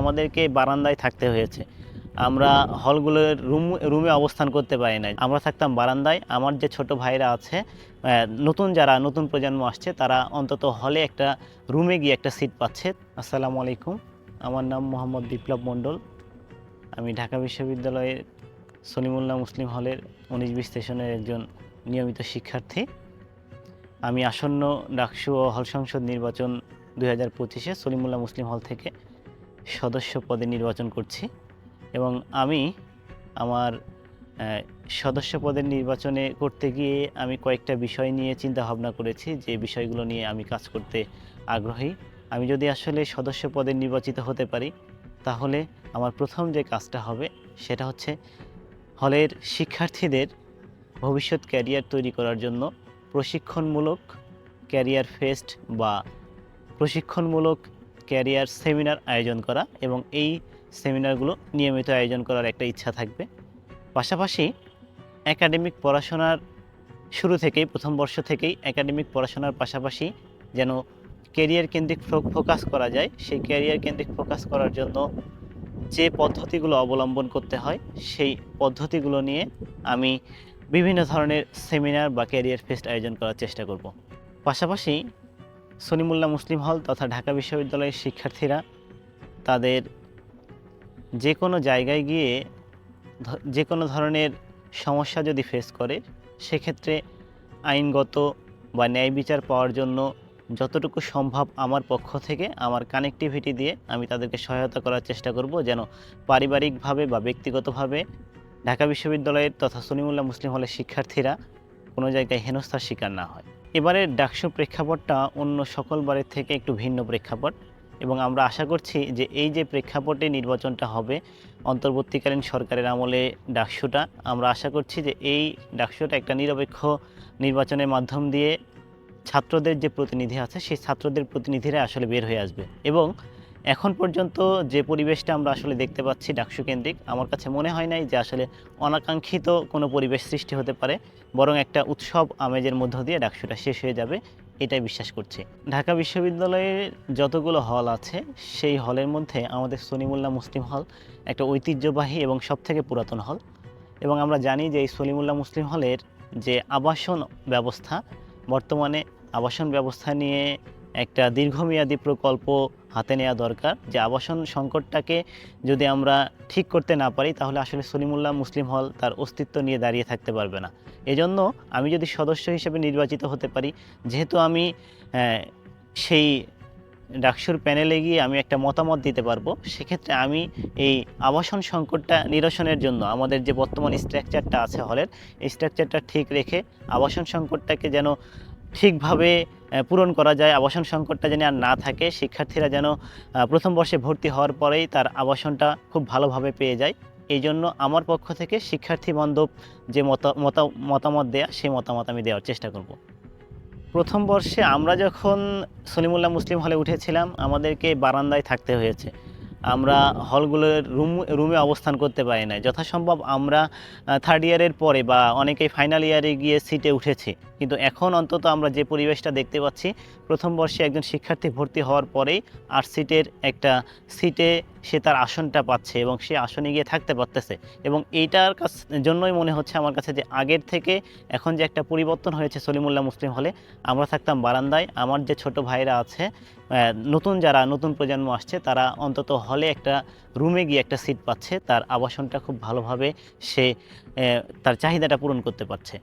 আমাদেরকে বারান্দায় থাকতে হয়েছে। আমরা হলগুলোর রুম, রুমে অবস্থান করতে পারি না আমরা থাকতাম বারান্দায়। আমার যে ছোট ভাইরা আছে নতুন যারা, নতুন প্রজন্ম আসছে, তারা অন্তত হলে একটা রুমে গিয়ে একটা সিট পাচ্ছে। আসসালামু আলাইকুম। আমার নাম মোহাম্মদ বিপ্লব মণ্ডল। আমি ঢাকা বিশ্ববিদ্যালয়ের সলিমুল্লাহ মুসলিম হলের উনিশ বিশ স্টেশনের একজন নিয়মিত শিক্ষার্থী। আমি আসন্ন ডাকসু ও হল সংসদ নির্বাচন দুই হাজার পঁচিশে সলিমুল্লাহ মুসলিম হল থেকে সদস্য পদে নির্বাচন করছি এবং আমি আমার সদস্য পদের নির্বাচনে করতে গিয়ে আমি কয়েকটা বিষয় নিয়ে চিন্তা ভাবনা করেছি, যে বিষয়গুলো নিয়ে আমি কাজ করতে আগ্রহী। আমি যদি আসলে সদস্য পদে নির্বাচিত হতে পারি, তাহলে আমার প্রথম যে কাজটা হবে সেটা হচ্ছে হলের শিক্ষার্থীদের ভবিষ্যৎ ক্যারিয়ার তৈরি করার জন্য প্রশিক্ষণমূলক ক্যারিয়ার ফেস্ট বা প্রশিক্ষণমূলক ক্যারিয়ার সেমিনার আয়োজন করা এবং এই সেমিনারগুলো নিয়মিত আয়োজন করার একটা ইচ্ছা থাকবে। পাশাপাশি একাডেমিক পড়াশোনার শুরু থেকেই, প্রথম বর্ষ থেকেই একাডেমিক পড়াশোনার পাশাপাশি যেন ক্যারিয়ার কেন্দ্রিক ফোকাস করা যায়, সেই ক্যারিয়ার কেন্দ্রিক ফোকাস করার জন্য যে পদ্ধতিগুলো অবলম্বন করতে হয়, সেই পদ্ধতিগুলো নিয়ে আমি বিভিন্ন ধরনের সেমিনার বা ক্যারিয়ার ফেস্ট আয়োজন করার চেষ্টা করব। পাশাপাশি সলিমুল্লাহ মুসলিম হল তথা ঢাকা বিশ্ববিদ্যালয়ের শিক্ষার্থীরা তাদের যে কোনো জায়গায় গিয়ে যে কোনো ধরনের সমস্যা যদি ফেস করে, সেক্ষেত্রে আইনগত বা ন্যায় বিচার পাওয়ার জন্য যতটুকু সম্ভব আমার পক্ষ থেকে আমার কানেক্টিভিটি দিয়ে আমি তাদেরকে সহায়তা করার চেষ্টা করব যেন পারিবারিকভাবে বা ব্যক্তিগতভাবে ঢাকা বিশ্ববিদ্যালয়ের তথা সলিমুল্লাহ মুসলিম হলের শিক্ষার্থীরা কোনো জায়গায় হেনস্থার শিকার না হয়। এবারের ডাকসু প্রেক্ষাপটটা অন্য সকল বারের থেকে একটু ভিন্ন প্রেক্ষাপট এবং আমরা আশা করছি যে এই যে প্রেক্ষাপটে নির্বাচনটা হবে, অন্তর্বর্তীকালীন সরকারের আমলে ডাকসুটা, আমরা আশা করছি যে এই ডাকসুটা একটা নিরপেক্ষ নির্বাচনের মাধ্যম দিয়ে ছাত্রদের যে প্রতিনিধি আছে, সেই ছাত্রদের প্রতিনিধিরা আসলে বের হয়ে আসবে এবং এখন পর্যন্ত যে পরিবেশটা আমরা আসলে দেখতে পাচ্ছি ডাকসু কেন্দ্রিক, আমার কাছে মনে হয় নাই যে আসলে অনাকাঙ্ক্ষিত কোনো পরিবেশ সৃষ্টি হতে পারে, বরং একটা উৎসব আমেজের মধ্য দিয়ে ডাকসুটা শেষ হয়ে যাবে, এটাই বিশ্বাস করছি। ঢাকা বিশ্ববিদ্যালয়ের যতগুলো হল আছে, সেই হলের মধ্যে আমাদের সলিমুল্লাহ মুসলিম হল একটা ঐতিহ্যবাহী এবং সবথেকে পুরাতন হল। এবং আমরা জানি যে এই সলিমুল্লাহ মুসলিম হলের যে আবাসন ব্যবস্থা, বর্তমানে আবাসন ব্যবস্থা নিয়ে একটা দীর্ঘমেয়াদী প্রকল্প হাতে নেওয়া দরকার যে আবাসন সংকটটাকে যদি আমরা ঠিক করতে না পারি, তাহলে আসলে সলিমুল্লাহ মুসলিম হল তার অস্তিত্ব নিয়ে দাঁড়িয়ে থাকতে পারবে না। এজন্য আমি যদি সদস্য হিসেবে নির্বাচিত হতে পারি, যেহেতু আমি সেই ডাকসুর প্যানেলে গিয়ে আমি একটা মতামত দিতে পারব, সেক্ষেত্রে আমি এই আবাসন সংকটটা নিরসনের জন্য আমাদের যে বর্তমান স্ট্রাকচারটা আছে হলের, এই স্ট্রাকচারটা ঠিক রেখে আবাসন সংকটটাকে যেন ঠিকভাবে পূরণ করা যায়। আবাসন সংকটটা যেন আর না থাকে, শিক্ষার্থীরা যেন প্রথম বর্ষে ভর্তি হওয়ার পরেই তার আবাসনটা খুব ভালোভাবে পেয়ে যায়। এই জন্য আমার পক্ষ থেকে শিক্ষার্থী বান্ধব যে মতা, মতা- মতামত দেয়া সেই মতামত আমি দেওয়ার চেষ্টা করব। প্রথম বর্ষে আমরা যখন সলিমুল্লাহ মুসলিম হলে উঠেছিলাম, আমাদেরকে বারান্দায় থাকতে হয়েছে। আমরা হলগুলোর রুম, রুমে অবস্থান করতে পারি না যথাসম্ভব আমরা থার্ড ইয়ারের পরে বা অনেকেই ফাইনাল ইয়ারে গিয়ে সিটে উঠেছি। কিন্তু এখন অন্তত আমরা যে পরিবেশটা দেখতে পাচ্ছি, প্রথম বর্ষে একজন শিক্ষার্থী ভর্তি হওয়ার পরেই আর সিটের একটা সিটে সে তার আসনটা পাচ্ছে এবং সে আসনে গিয়ে থাকতে পারতেছে। এবং এইটার কাছ জন্যই মনে হচ্ছে আমার কাছে যে আগের থেকে এখন যে একটা পরিবর্তন হয়েছে সলিমুল্লাহ মুসলিম হলে, আমরা থাকতাম বারান্দায়। আমার যে ছোট ভাইরা আছে নতুন যারা নতুন প্রজন্ম আসছে, তারা অন্তত হলে একটা রুমে গিয়ে একটা সিট পাচ্ছে। তার আবাসনটা খুব ভালোভাবে সে তার চাহিদাটা পূরণ করতে পারছে।